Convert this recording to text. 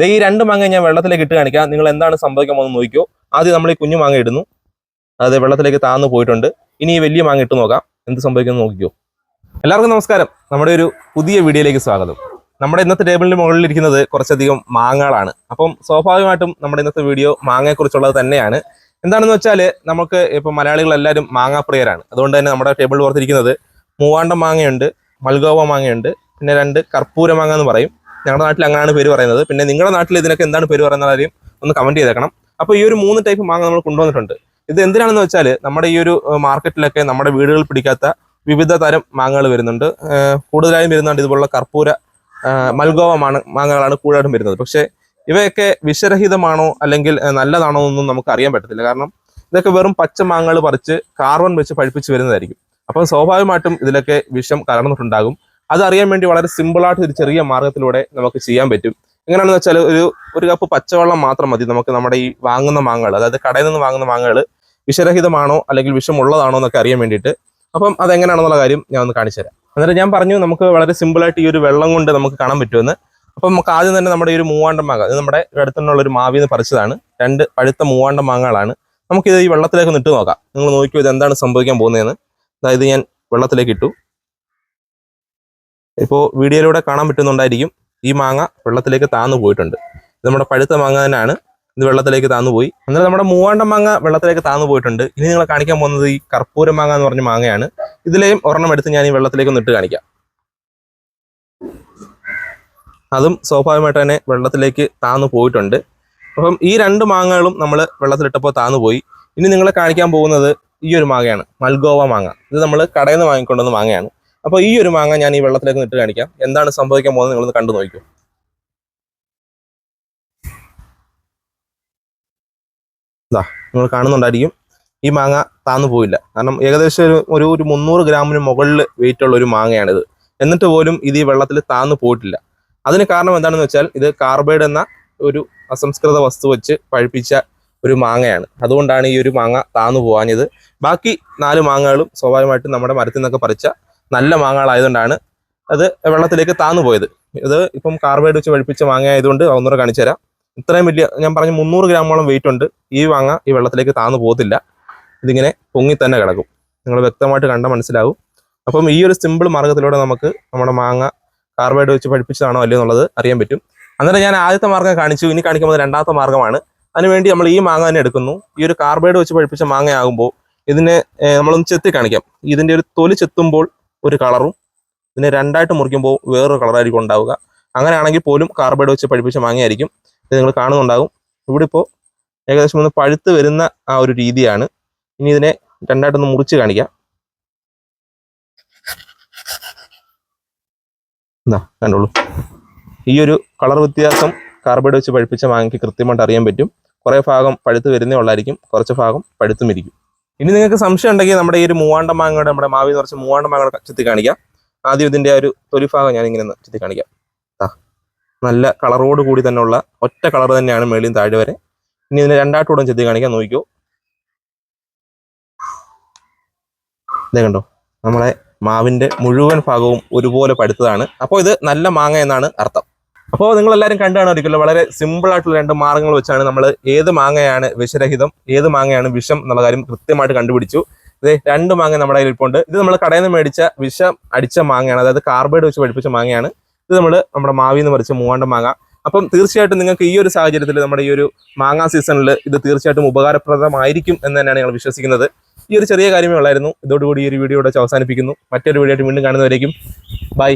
ദേ ഈ രണ്ട് മാങ്ങ ഞാൻ വെള്ളത്തിലേക്ക് ഇട്ട് കാണിക്കാം. നിങ്ങൾ എന്താണ് സംഭവിക്കാൻ പോകുന്നത് നോക്കിയോ ആദ്യം നമ്മൾ ഈ കുഞ്ഞു മാങ്ങ ഇടുന്നു. അത് വെള്ളത്തിലേക്ക് താന്നു പോയിട്ടുണ്ട്. ഇനി ഈ വലിയ മാങ്ങ ഇട്ട് നോക്കാം. എന്ത് സംഭവിക്കുന്നു നോക്കിക്കോ. എല്ലാവർക്കും നമസ്കാരം. നമ്മുടെ ഒരു പുതിയ വീഡിയോയിലേക്ക് സ്വാഗതം. നമ്മുടെ ഇന്നത്തെ ടേബിളിന് മുകളിൽ ഇരിക്കുന്നത് കുറച്ചധികം മാങ്ങകളാണ്. അപ്പം സ്വാഭാവികമായിട്ടും നമ്മുടെ ഇന്നത്തെ വീഡിയോ മാങ്ങയെക്കുറിച്ചുള്ളത് തന്നെയാണ്. എന്താണെന്ന് വെച്ചാൽ നമുക്ക് ഇപ്പോൾ മലയാളികൾ എല്ലാവരും മാങ്ങാപ്രിയരാണ്. അതുകൊണ്ട് തന്നെ നമ്മുടെ ടേബിളിൽ ഓർത്തിരിക്കുന്നത് മൂവാണ്ടം മാങ്ങയുണ്ട് മൽഗോവ മാങ്ങയുണ്ട് പിന്നെ രണ്ട് കർപ്പൂര മാങ്ങ എന്ന് പറയും. ഞങ്ങളുടെ നാട്ടിൽ അങ്ങനെയാണ് പേര് പറയുന്നത്. പിന്നെ നിങ്ങളുടെ നാട്ടിൽ ഇതിനൊക്കെ എന്താണ് പേര് പറയുന്ന കാര്യം ഒന്ന് കമന്റ് ചെയ്തേക്കണം. അപ്പോൾ ഈ ഒരു മൂന്ന് ടൈപ്പ് മാങ്ങ നമ്മൾ കൊണ്ടുവന്നിട്ടുണ്ട്. ഇത് എന്തിനാണെന്ന് വെച്ചാൽ നമ്മുടെ ഈ ഒരു മാർക്കറ്റിലൊക്കെ നമ്മുടെ വീടുകൾ പിടിക്കാത്ത വിവിധ തരം മാങ്ങകൾ വരുന്നുണ്ട്. കൂടുതലായും വരുന്നുണ്ട് ഇതുപോലുള്ള കർപ്പൂര മൽഗോവ മാങ്ങ മാങ്ങകളാണ് കൂടുതലായിട്ടും വരുന്നത്. പക്ഷേ ഇവയൊക്കെ വിഷരഹിതമാണോ അല്ലെങ്കിൽ നല്ലതാണോ എന്നൊന്നും നമുക്ക് അറിയാൻ പറ്റത്തില്ല. കാരണം ഇതൊക്കെ വെറും പച്ച മാങ്ങകൾ പറിച്ച് കാർബൺ വെച്ച് പഴിപ്പിച്ച് വരുന്നതായിരിക്കും. അപ്പം സ്വാഭാവികമായിട്ടും ഇതിലൊക്കെ വിഷം കലർന്നിട്ടുണ്ടാകും. അതറിയാൻ വേണ്ടി വളരെ സിമ്പിളായിട്ട് ഒരു ചെറിയ മാർഗത്തിലൂടെ നമുക്ക് ചെയ്യാൻ പറ്റും. എങ്ങനെയാണെന്ന് വെച്ചാൽ ഒരു ഒരു കപ്പ് പച്ചവെള്ളം മാത്രം മതി. നമുക്ക് നമ്മുടെ ഈ വാങ്ങുന്ന മാങ്ങകൾ അതായത് കടയിൽ നിന്ന് വാങ്ങുന്ന മാങ്ങകൾ വിഷരഹിതമാണോ അല്ലെങ്കിൽ വിഷമുള്ളതാണോ എന്നൊക്കെ അറിയാൻ വേണ്ടിയിട്ട്. അപ്പം അതെങ്ങനെയാണെന്നുള്ള കാര്യം ഞാൻ ഒന്ന് കാണിച്ചു തരാം. അന്നേരം ഞാൻ പറഞ്ഞു നമുക്ക് വളരെ സിമ്പിളായിട്ട് ഈ ഒരു വെള്ളം കൊണ്ട് നമുക്ക് കാണാൻ പറ്റുമെന്ന്. അപ്പം നമുക്ക് ആദ്യം തന്നെ നമ്മുടെ ഈ ഒരു മൂവാണ്ടം മാങ്ങ ഇത് നമ്മുടെ അടുത്തുള്ള ഒരു മാവിൽ നിന്ന് പറിച്ചതാണ്. രണ്ട് പഴുത്ത മൂവാണ്ടം മാങ്ങകളാണ്. നമുക്കിത് ഈ വെള്ളത്തിലേക്ക് നിട്ട് നോക്കാം. നിങ്ങൾ നോക്കിയോ ഇത് എന്താണ് സംഭവിക്കാൻ പോകുന്നതെന്ന്. അതായത് ഞാൻ വെള്ളത്തിലേക്ക് ഇട്ടു. ഇപ്പോൾ വീഡിയോയിലൂടെ കാണാൻ പറ്റുന്നുണ്ടായിരിക്കും ഈ മാങ്ങ വെള്ളത്തിലേക്ക് താന്നു പോയിട്ടുണ്ട്. ഇത് നമ്മുടെ പഴുത്ത മാങ്ങ തന്നെയാണ്. ഇത് വെള്ളത്തിലേക്ക് താന്നു പോയി. എന്നാൽ നമ്മുടെ മൂവാണ്ടം മാങ്ങ വെള്ളത്തിലേക്ക് താന്നു പോയിട്ടുണ്ട്. ഇനി നിങ്ങൾ കാണിക്കാൻ പോകുന്നത് ഈ കർപ്പൂര മാങ്ങ എന്ന് പറഞ്ഞ മാങ്ങയാണ്. ഇതിലെയും ഒരെണ്ണം എടുത്ത് ഞാൻ ഈ വെള്ളത്തിലേക്ക് നിട്ട് കാണിക്കാം. അതും സ്വാഭാവികമായിട്ട് തന്നെ വെള്ളത്തിലേക്ക് താന്നു പോയിട്ടുണ്ട്. അപ്പം ഈ രണ്ട് മാങ്ങകളും നമ്മൾ വെള്ളത്തിലിട്ടപ്പോൾ താന്നു പോയി. ഇനി നിങ്ങളെ കാണിക്കാൻ പോകുന്നത് ഈ ഒരു മാങ്ങയാണ്. മൽഗോവ മാങ്ങ. ഇത് നമ്മൾ കടയിൽ നിന്ന് വാങ്ങിക്കൊണ്ടുവന്ന മാങ്ങയാണ്. അപ്പോൾ ഈ ഒരു മാങ്ങ ഞാൻ ഈ വെള്ളത്തിലേക്ക് നിട്ട് കാണിക്കാം. എന്താണ് സംഭവിക്കാൻ പോകുന്നത് നിങ്ങൾ കണ്ടു നോക്കൂ. ഇതാ നിങ്ങൾ കാണുന്നുണ്ടായിരിക്കും. ഈ മാങ്ങ താന്നു പോയില്ല കാരണം ഏകദേശം ഒരു ഒരു ഒരു മുന്നൂറ് ഗ്രാമിന് മുകളിൽ വെയിറ്റ് ഉള്ള ഒരു മാങ്ങയാണിത്. എന്നിട്ട് പോലും ഇത് ഈ വെള്ളത്തിൽ താന്നു പോയിട്ടില്ല. അതിന് കാരണം എന്താണെന്ന് വെച്ചാൽ ഇത് കാർബൈഡ് എന്ന ഒരു അസംസ്കൃത വസ്തു വെച്ച് പഴുപ്പിച്ച ഒരു മാങ്ങയാണ്. അതുകൊണ്ടാണ് ഈ ഒരു മാങ്ങ താന്നു പോകാഞ്ഞത് ബാക്കി നാല് മാങ്ങകളും സ്വാഭാവികമായിട്ടും നമ്മുടെ മരത്തിൽ നിന്നൊക്കെ പറിച്ച നല്ല മാങ്ങകളായതുകൊണ്ടാണ് അത് വെള്ളത്തിലേക്ക് താന്നു പോയത്. ഇത് ഇപ്പം കാർബൈഡ് വെച്ച് പഴുപ്പിച്ച മാങ്ങ ആയതുകൊണ്ട് ഒന്നുകൂടെ കാണിച്ചു തരാം ഇത്രയും വലിയ ഞാൻ പറഞ്ഞ മുന്നൂറ് ഗ്രാമോളം വെയിറ്റ് ഉണ്ട്. ഈ മാങ്ങ ഈ വെള്ളത്തിലേക്ക് താന്നു പോകത്തില്ല. ഇതിങ്ങനെ പൊങ്ങി തന്നെ കിടക്കും. നിങ്ങൾ വ്യക്തമായിട്ട് കണ്ട മനസ്സിലാവും. അപ്പം ഈ ഒരു സിമ്പിൾ മാർഗത്തിലൂടെ നമുക്ക് നമ്മുടെ മാങ്ങ കാർബൈഡ് വെച്ച് പഠിപ്പിച്ചതാണോ അല്ലയോ എന്നുള്ളത് അറിയാൻ പറ്റും. അന്നേരം ഞാൻ ആദ്യത്തെ മാർഗം കാണിച്ചു. ഇനി കാണിക്കുന്നത് രണ്ടാമത്തെ മാർഗമാണ്. അതിനുവേണ്ടി നമ്മൾ ഈ മാങ്ങ തന്നെ എടുക്കുന്നു. ഈ ഒരു കാർബൈഡ് വെച്ച് പഠിപ്പിച്ച മാങ്ങയാകുമ്പോൾ ഇതിനെ നമ്മളൊന്ന് ചെത്തി കാണിക്കാം. ഇതിന്റെ ഒരു തൊലി ചെത്തുമ്പോൾ ഒരു കളറും ഇതിനെ രണ്ടായിട്ട് മുറിക്കുമ്പോൾ വേറൊരു കളറായിരിക്കും ഉണ്ടാവുക. അങ്ങനെയാണെങ്കിൽ പോലും കാർബൈഡ് വെച്ച് പഠിപ്പിച്ച മാങ്ങയായിരിക്കും ഇത് നിങ്ങൾ കാണുന്നുണ്ടാകും ഇവിടെ ഇപ്പോൾ ഏകദേശം ഒന്ന് പഴുത്ത് വരുന്ന ആ ഒരു രീതിയാണ്. ഇനി ഇതിനെ രണ്ടായിട്ടൊന്ന് മുറിച്ച് കാണിക്കാം. എന്നാ കണ്ടോളൂ ഈ ഒരു കളർ വ്യത്യാസം കാർബൈഡ് വെച്ച് പഴുപ്പിച്ച മാങ്ങയ്ക്ക് കൃത്യമായിട്ട് അറിയാൻ പറ്റും. കുറേ ഭാഗം പഴുത്ത് വരുന്നേ ഉള്ളായിരിക്കും കുറച്ച് ഭാഗം പഴുത്തും ഇരിക്കും. ഇനി നിങ്ങൾക്ക് സംശയം ഉണ്ടെങ്കിൽ നമ്മുടെ ഈ ഒരു മൂവാണ്ട മാങ്ങയുടെ നമ്മുടെ മാവിൽ കുറച്ച് മൂവാണ്ട മാങ്ങയുടെ ചുത്തി കാണിക്കാം. ആദ്യം ഇതിന്റെ ആ ഒരു തൊലി ഭാഗം ഞാൻ ഇങ്ങനെ ചെത്തി കാണിക്കാം. ആ നല്ല കളറോട് കൂടി തന്നെ ഉള്ള ഒറ്റ കളർ തന്നെയാണ് മേളിയും താഴെ വരെ. ഇനി ഇതിനെ രണ്ടായിട്ടൂടെ ചെത്തി കാണിക്കാൻ നോക്കിക്കോ. ഇതേ കണ്ടോ നമ്മളെ മാവിന്റെ മുഴുവൻ ഭാഗവും ഒരുപോലെ പഴുത്തതാണ്. അപ്പോൾ ഇത് നല്ല മാങ്ങ എന്നാണ് അർത്ഥം. അപ്പോൾ നിങ്ങൾ എല്ലാവരും കണ്ടാണായിരിക്കുമല്ലോ വളരെ സിമ്പിൾ ആയിട്ടുള്ള രണ്ട് മാർഗങ്ങൾ വെച്ചാണ് നമ്മൾ ഏത് മാങ്ങയാണ് വിഷരഹിതം ഏത് മാങ്ങയാണ് വിഷം എന്നുള്ള കാര്യം കൃത്യമായിട്ട് കണ്ടുപിടിച്ചു. ഇത് രണ്ട് മാങ്ങ നമ്മുടെ കയ്യിൽ ഇരിപ്പുണ്ട് ഇത് നമ്മൾ കടയിൽ നിന്ന് മേടിച്ച വിഷം അടിച്ച മാങ്ങയാണ്. അതായത് കാർബൈഡ് വെച്ച് പഠിപ്പിച്ച മാങ്ങയാണ്. ഇത് നമ്മൾ നമ്മുടെ മാവിൽ നിന്ന് പറിച്ച മൂവാണ്ട മാങ്ങ. അപ്പം തീർച്ചയായിട്ടും നിങ്ങൾക്ക് ഈ ഒരു സാഹചര്യത്തിൽ നമ്മുടെ ഈ ഒരു മാങ്ങാ സീസണിൽ ഇത് തീർച്ചയായിട്ടും ഉപകാരപ്രദമായിരിക്കും എന്ന് തന്നെയാണ് ഞങ്ങൾ വിശ്വസിക്കുന്നത്. ഈ ഒരു ചെറിയ കാര്യമേ ഉള്ളായിരുന്നു. ഇതോടുകൂടി ഈ ഒരു വീഡിയോ ഇവിടെ അവസാനിപ്പിക്കുന്നു. മറ്റൊരു വീഡിയോ ആയിട്ട് വീണ്ടും കാണുന്നവരേക്കും. ബൈ.